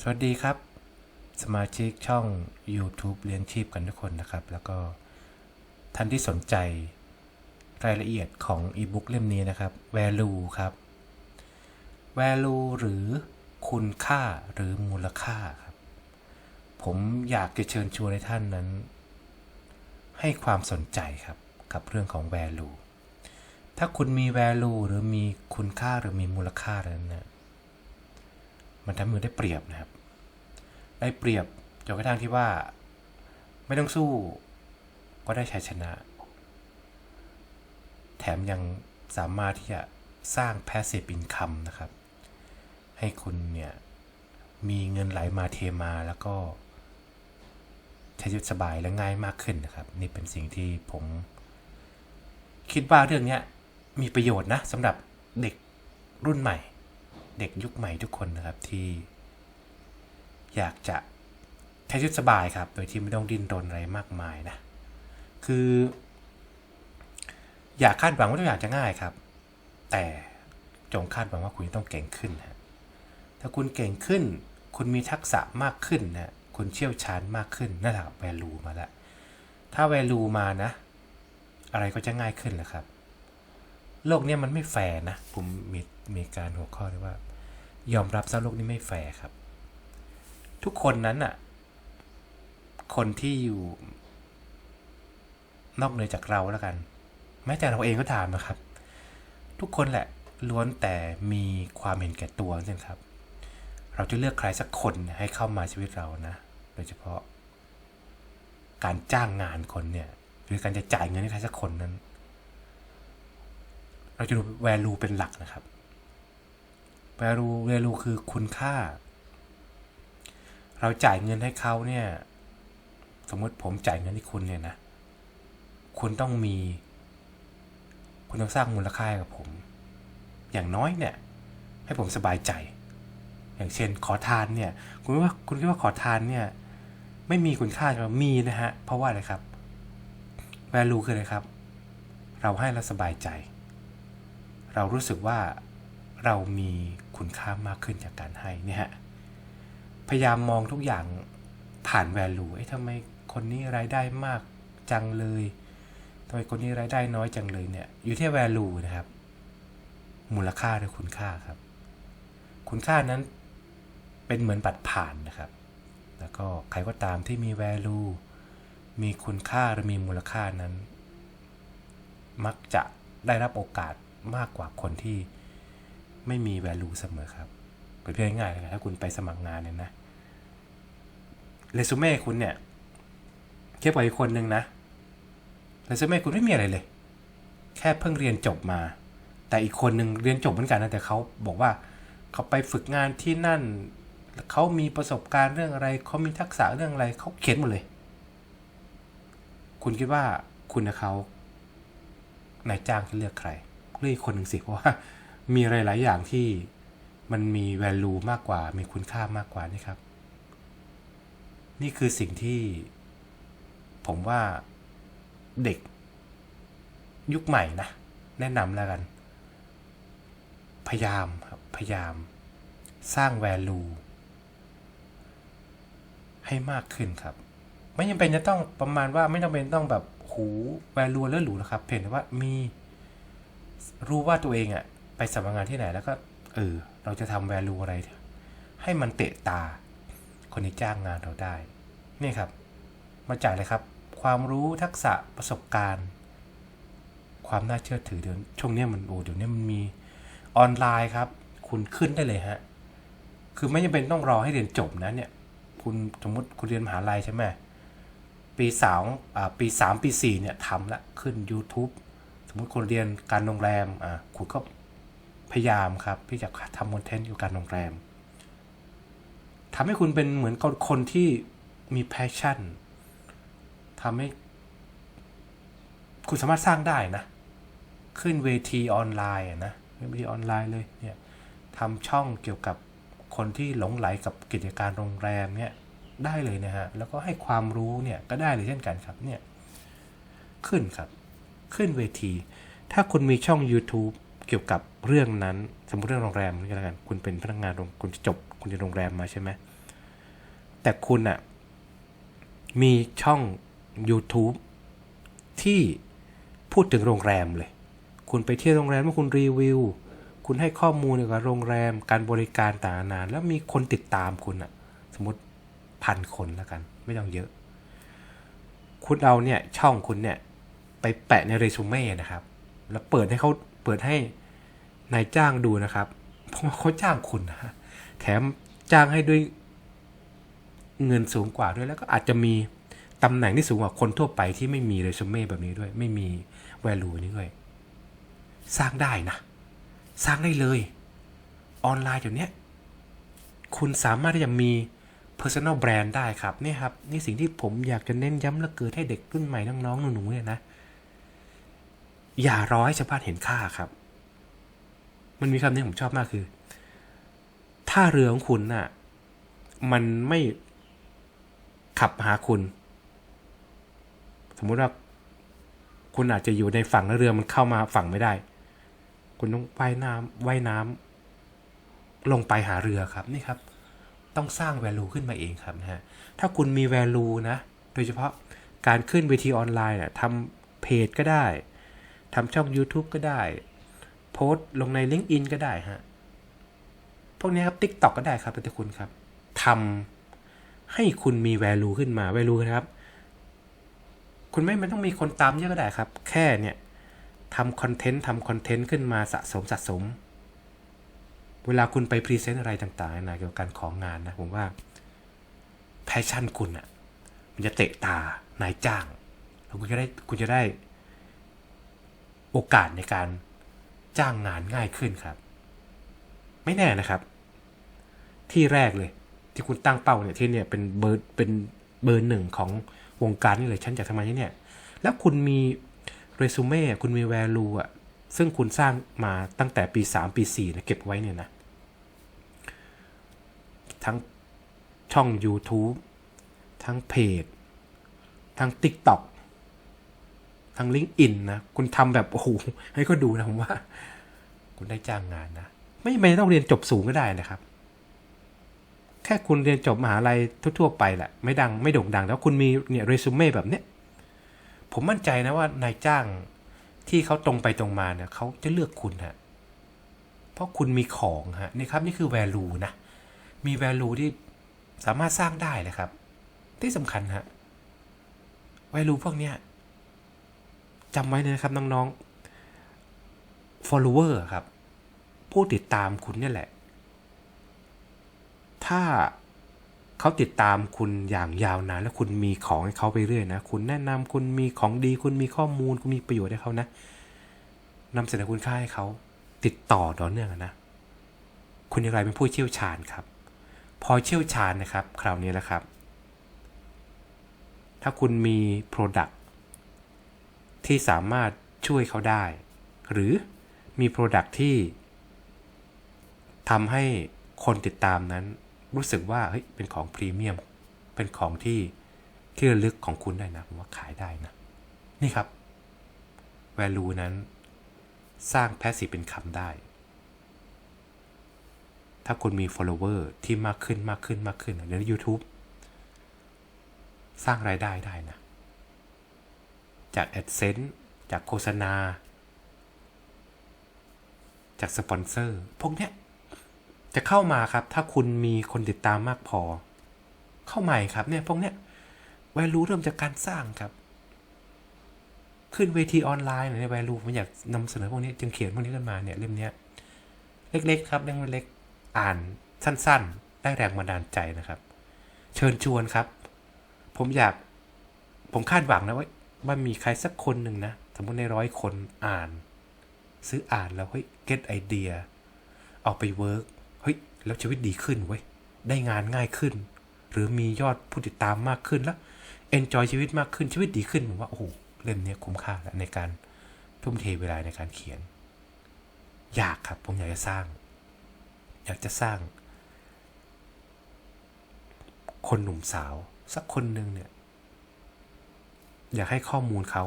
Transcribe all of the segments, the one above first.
สวัสดีครับ สมาชิกช่อง YouTube เลี้ยงชีพกันทุกคนนะครับ แล้วก็ท่านที่สนใจรายละเอียดของอีบุ๊กเล่มนี้นะครับ value ครับ value หรือคุณค่าหรือมูลค่าครับ ผมอยากจะเชิญชวนให้ท่านนั้น ให้ความสนใจครับกับเรื่องของ value ถ้าคุณมี value หรือมีคุณค่าหรือมีมูลค่านั้นนะ มันทำให้คุณได้เปรียบนะครับ ได้เปรียบจนกระทั่งที่ว่า ไม่ต้องสู้ ก็ได้ชัยชนะ แถมยังสามารถที่จะสร้าง passive income นะครับ ให้คุณเนี่ย มีเงินไหลมาเทมาแล้วก็ใช้ชีวิตสบายและง่ายมากขึ้นนะครับ นี่เป็นสิ่งที่ผม คิดว่าเรื่องนี้มีประโยชน์นะสำหรับเด็กรุ่นใหม่ เด็กยุคใหม่ทุกคนนะครับที่อยากจะใช้ชีวิตสบายครับ โดยที่ไม่ต้องดิ้นรนอะไรมากมายนะ คือ อยากคาดหวังว่าทุกอย่างจะง่ายครับ แต่จงคาดหวังว่าคุณต้องเก่งขึ้นนะถ้าคุณเก่งขึ้น คุณมีทักษะมากขึ้นนะ คุณเชี่ยวชาญมากขึ้นนั่นแหละแวลูมาแล้วถ้าแวลูมานะ อะไรก็จะง่ายขึ้นแหละครับ โลกนี้มันไม่แฟร์นะ ผมมีมีการหัวข้อเลยว่า ยอมรับซะโลกนี้ไม่แฟร์ครับ ทุกคนนั้นอะคนที่อยู่ นอกเหนือจากเราแล้วกัน แม้แต่เราเองก็ตามนะครับ ทุกคนแหละล้วนแต่มีความเห็นแก่ตัวใช่ไหมครับ เราจะเลือกใครสักคนให้เข้ามาชีวิตเรานะ โดยเฉพาะ การจ้างงานคนเนี่ย หรือการจะจ่ายเงินให้ใครสักคนนั้น เราจะดู value เป็นหลักนะครับ value value คือคุณค่า เราจ่ายเงินให้เขาเนี่ย สมมติผมจ่ายเงินให้คุณเนี่ยนะ คุณต้องมี คุณต้องสร้างมูลค่ากับผม อย่างน้อยเนี่ย ให้ผมสบายใจ อย่างเช่นขอทานเนี่ย คุณว่าคุณคิดว่าขอทานเนี่ย ไม่มีคุณค่าใช่ไหมมีนะฮะ เพราะว่าอะไรครับ value คืออะไรครับ เราให้เราสบายใจ เรารู้สึกว่า เรามีคุณค่ามากขึ้นจากการให้เนี่ยฮะพยายามมองทุกอย่างผ่าน value เอ๊ะทำไมคนนี้รายได้มากจังเลยทำไมคนนี้รายได้น้อยจังเลยเนี่ย อยู่ที่ value นะครับ มูลค่าหรือคุณค่าครับ คุณค่านั้นเป็นเหมือนบัตรผ่านนะครับ แล้วก็ใครก็ตามที่มี value มีคุณค่าหรือมีมูลค่านั้น มักจะได้รับโอกาสมากกว่าคนที่ ไม่มี value เสมอครับเป็นเพียงง่ายๆเลยถ้าคุณไปสมัครงานเนี่ยนะเรซูเม่คุณเนี่ยเทียบกับอีกคนนึงนะเรซูเม่คุณไม่มีอะไรเลย แค่เพิ่งเรียนจบมา แต่อีกคนนึงเรียนจบเหมือนกันนะแต่เขาบอกว่าเขาไปฝึกงานที่นั่นเขามีประสบการณ์เรื่องอะไรเขามีทักษะเรื่องอะไรเขาเขียนหมดเลย คุณคิดว่าคุณกับเขานายจ้างจะเลือกใครเลือกอีกคนหนึ่งสิเพราะว่า มีหลายอย่างที่มันมี value มากกว่า มีคุณค่ามากกว่านี่ครับ นี่คือสิ่งที่ ผมว่าเด็ก ยุคใหม่นะ แนะนำแล้วกัน พยายามครับ พยายาม สร้าง value ให้มากขึ้นครับ ไม่จำเป็นจะต้องประมาณว่าไม่จำเป็นต้องแบบหู value แล้วหรูนะครับ เพียงแต่ว่ามีรู้ว่าตัวเองอะ ไปสมัครงานที่ไหนแล้วก็ เออ เราจะทำ value อะไร ให้มันเตะตา คนที่จ้างงานเราได้ นี่ครับ มาจ่ายเลยครับ ความรู้ทักษะประสบการณ์ ความน่าเชื่อถือเดี๋ยวช่วงเนี้ยมันโอ้เดี๋ยวนี้มันมีออนไลน์ครับ คุณขึ้นได้เลยฮะ คือไม่จำเป็นต้องรอให้เรียนจบนะเนี่ย คุณสมมติคุณเรียนมหาลัยใช่ไหมปีสองอ่าปีสามปีสี่เนี่ยทำละขึ้น YouTube สมมติคนเรียนการโรงแรม อ่าคุณก็ พยายามครับที่จะทำคอนเทนต์เกี่ยวกับการโรงแรมทำให้คุณเป็นเหมือนคนที่มีแพชชั่นทำให้ คุณสามารถสร้างได้นะ ขึ้นเวทีออนไลน์นะเวทีออนไลน์เลยเนี่ยทำช่องเกี่ยวกับคนที่หลงไหลกับกิจการโรงแรมเนี่ยได้เลยนะฮะ แล้วก็ให้ความรู้เนี่ยก็ได้เลยเช่นกันครับเนี่ย ขึ้นครับ ขึ้นเวที ถ้าคุณมีช่อง YouTube เกี่ยวกับเรื่องนั้น สมมติเรื่องโรงแรมนี่ก็แล้วกันคุณเป็นพนักงานโรงคุณจะจบ คุณจะโรงแรมมาใช่ไหมแต่คุณอะมีช่อง YouTube ที่พูดถึงโรงแรมเลย คุณไปเที่ยวโรงแรมเมื่อคุณรีวิว คุณให้ข้อมูลเกี่ยวกับโรงแรม การบริการต่างๆนานาแล้วมีคนติดตามคุณอะสมมติพันคนแล้วกัน ไม่ต้องเยอะ คุณเอาเนี่ยช่องคุณเนี่ยไปแปะในเรซูเม่นะครับ แล้วเปิดให้เขา เปิดให้นายจ้างดูนะครับ เพราะว่าเขาจ้างคุณนะแถมจ้างให้ด้วยเงินสูงกว่าด้วยแล้วก็อาจจะมีตำแหน่งที่สูงกว่าคนทั่วไปที่ไม่มีเรซูเม่แบบนี้ด้วย ไม่มี value นี้ด้วย สร้างได้นะ สร้างได้เลย ออนไลน์เดี๋ยวนี้คุณสามารถที่จะมี personal brand ได้ครับนี่ครับ นี่สิ่งที่ผมอยากจะเน้นย้ำและเกิดให้เด็กรุ่นใหม่น้องๆหนูๆเนี่ยนะ อย่ารอให้ชาวบ้านเห็นค่าครับ มันมีคำนึงผมชอบมากคือ ถ้าเรือของคุณน่ะ มันไม่ขับหาคุณ สมมุติว่า คุณอาจจะอยู่ในฝั่งแล้วเรือมันเข้ามาฝั่งไม่ได้ คุณต้องว่ายน้ำว่ายน้ำลงไปหาเรือครับนี่ครับ ต้องสร้าง value ขึ้นมาเองครับนะฮะถ้าคุณมี value นะ โดยเฉพาะการขึ้นเวทีออนไลน์น่ะทำเพจก็ได้ ทำช่อง YouTube ก็ได้ โพสต์ลงใน LinkedIn ก็ได้ฮะ พวกนี้ครับ TikTok ก็ได้ครับแต่คุณครับทำให้คุณมี value ขึ้นมา value นะครับ คุณไม่ไม่ต้องมีคนตามเยอะก็ได้ครับ แค่เนี่ยทำคอนเทนต์ทำคอนเทนต์ขึ้นมาสะสมสะสม เวลาคุณไปพรีเซนต์อะไรต่างๆนะเกี่ยวกับการของงานนะผมว่าแพชชั่นคุณอะ่ะมันจะเตะตานายจ้าง แล้วคุณจะได้คุณจะได้ โอกาสในการจ้างงานง่ายขึ้นครับ ไม่แน่นะครับ ที่แรกเลย ที่คุณตั้งเป้าเนี่ยที่เนี่ยเป็นเบอร์เป็นเบอร์หนึ่งของวงการนี่เลยฉันจะทำไมเนี่ย แล้วคุณมีเรซูเม่คุณมี value อะซึ่งคุณสร้างมาตั้งแต่ปี 3 ปี4นะเก็บไว้เนี่ยนะ ทั้งช่อง YouTube ทั้งเพจ ทั้ง TikTok ทั้ง LinkedIn นะ คุณทำแบบ โอ้โห ให้ก็ดูนะผมว่า คุณได้จ้างงานนะ ไม่ไม่ต้องเรียนจบสูงก็ได้นะครับ แค่คุณเรียนจบมหาลัยทั่วๆไปแหละ ไม่ดังไม่โด่งดัง แล้วคุณมีเนี่ยเรซูเม่แบบเนี้ย ผมมั่นใจนะว่านายจ้างที่เขาตรงไปตรงมาเนี่ยเขาจะเลือกคุณฮะ เพราะคุณมีของฮะนี่ครับ นี่คือ value นะ มี value ที่สามารถสร้างได้เลยครับ ที่สำคัญฮะ value พวกเนี้ย จำไว้เลยนะครับน้องๆ follower ครับ ผู้ติดตามคุณเนี่ยแหละ ถ้าเขาติดตามคุณอย่างยาวนานแล้วคุณมีของให้เขาไปเรื่อยนะ คุณแนะนำคุณมีของดี คุณมีข้อมูล คุณมีประโยชน์ให้เขานะนำเสนอคุณค่าให้เขาติดต่อต่อเนื่องนะ คุณจะกลายเป็นผู้เชี่ยวชาญครับ พอเชี่ยวชาญนะครับ คราวนี้แหละครับ ถ้าคุณมี Product ที่สามารถช่วยเขาได้ หรือมี Product ที่ทำให้คนติดตามนั้น รู้สึกว่าเฮ้ยเป็นของพรีเมียม เป็นของที่ที่ระลึกของคุณได้นะผมว่าขายได้นะ นี่ครับ value นั้นสร้าง passive income ได้ ถ้าคุณมี follower ที่มากขึ้นมากขึ้นมากขึ้นใน YouTube สร้างรายได้ได้นะ จาก AdSense จากโฆษณา จากสปอนเซอร์พวกเนี้ยจะเข้ามาครับ ถ้าคุณมีคนติดตามมากพอ เข้าใหม่ครับเนี่ยพวกเนี้ย value เริ่มจากการสร้างครับ ขึ้นเวทีออนไลน์ใน value ผมอยากนำเสนอพวกนี้จึงเขียนพวกนี้ขึ้นมาเนี่ยเล่มเนี้ยเล็กๆ ครับเล่มเล็กๆอ่านสั้นๆ ได้แรงบันดาลใจนะครับ เชิญชวนครับ ผมอยากผมคาดหวังนะว่า ว่ามีใครสักคนหนึ่งนะ สมมติในร้อยคนอ่าน ซื้ออ่านแล้วเฮ้ย get ไอเดียเอาไปเวิร์กเฮ้ยแล้วชีวิตดีขึ้นเว้ยได้งานง่ายขึ้น หรือมียอดผู้ติดตามมากขึ้นแล้ว enjoy ชีวิตมากขึ้นชีวิตดีขึ้นผมว่าโอ้โหเล่มเนี้ยคุ้มค่าแล้วในการทุ่มเทเวลาในการเขียน อยากครับผมอยากจะสร้าง อยากจะสร้าง คนหนุ่มสาว สักคนหนึ่งเนี่ย อยากให้ข้อมูลเขา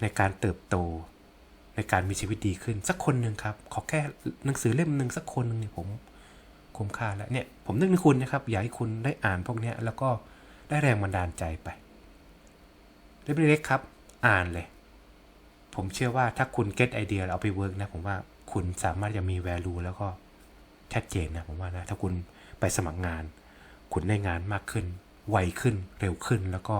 ในการเติบโต ในการมีชีวิตดีขึ้น สักคนหนึ่งครับ ขอแค่หนังสือเล่มหนึ่งสักคนหนึ่งเนี่ยผมคุ้มค่าแล้วเนี่ย ผมนึกถึงคุณนะครับ อยากให้คุณได้อ่านพวกนี้แล้วก็ได้แรงบันดาลใจไปเล็กๆครับ อ่านเลย ผมเชื่อว่าถ้าคุณ get ไอเดียแล้วเอาไปเวิร์กนะ ผมว่าคุณสามารถจะมี value แล้วก็ชัดเจนนะผมว่านะ ถ้าคุณไปสมัครงาน คุณได้งานมากขึ้น ไวขึ้นเร็วขึ้นแล้วก็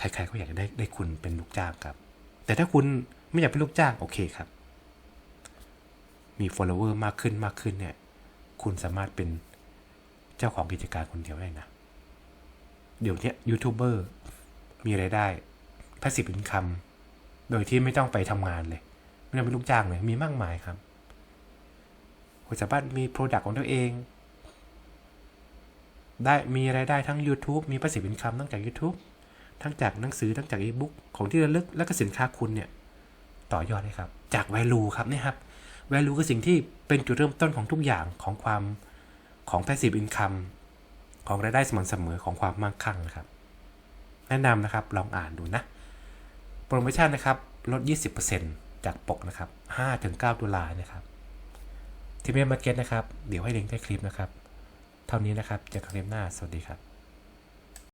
ใครๆก็อยากจะได้ได้คุณเป็นลูกจ้างครับ แต่ถ้าคุณไม่อยากเป็นลูกจ้างโอเคครับ มี follower มากขึ้นมากขึ้นเนี่ย คุณสามารถเป็นเจ้าของกิจการคนเดียวได้นะ เดี๋ยวนี้ยูทูบเบอร์มีไรายได้ passive income โดยที่ไม่ต้องไปทำงานเลย ไม่ต้องเป็นลูกจ้างเลย มีมากมายครับคุณสามารถมี Product ของตัวเอง ได้มีรายได้ทั้ง YouTube มี passive income ทั้งจาก YouTube ทั้งจากหนังสือทั้งจาก e-book ของที่ระลึกและก็สินค้าคุณเนี่ยต่อยอดเลยครับ จาก value ครับนี่ครับ value คือสิ่งที่เป็นจุดเริ่มต้นของทุกอย่างของความของ passive income ของรายได้สม่ำเสมอของความมั่งคั่งนะครับ แนะนำนะครับลองอ่านดูนะ โปรโมชั่นนะครับลด 20%จากปกนะครับ5-9ตุลานะครับที่เมนมาร์เก็ตนะครับ เดี๋ยวให้ลิงก์ใต้คลิปนะครับ เท่านี้นะครับเจอกันคลิปหน้า สวัสดีครับ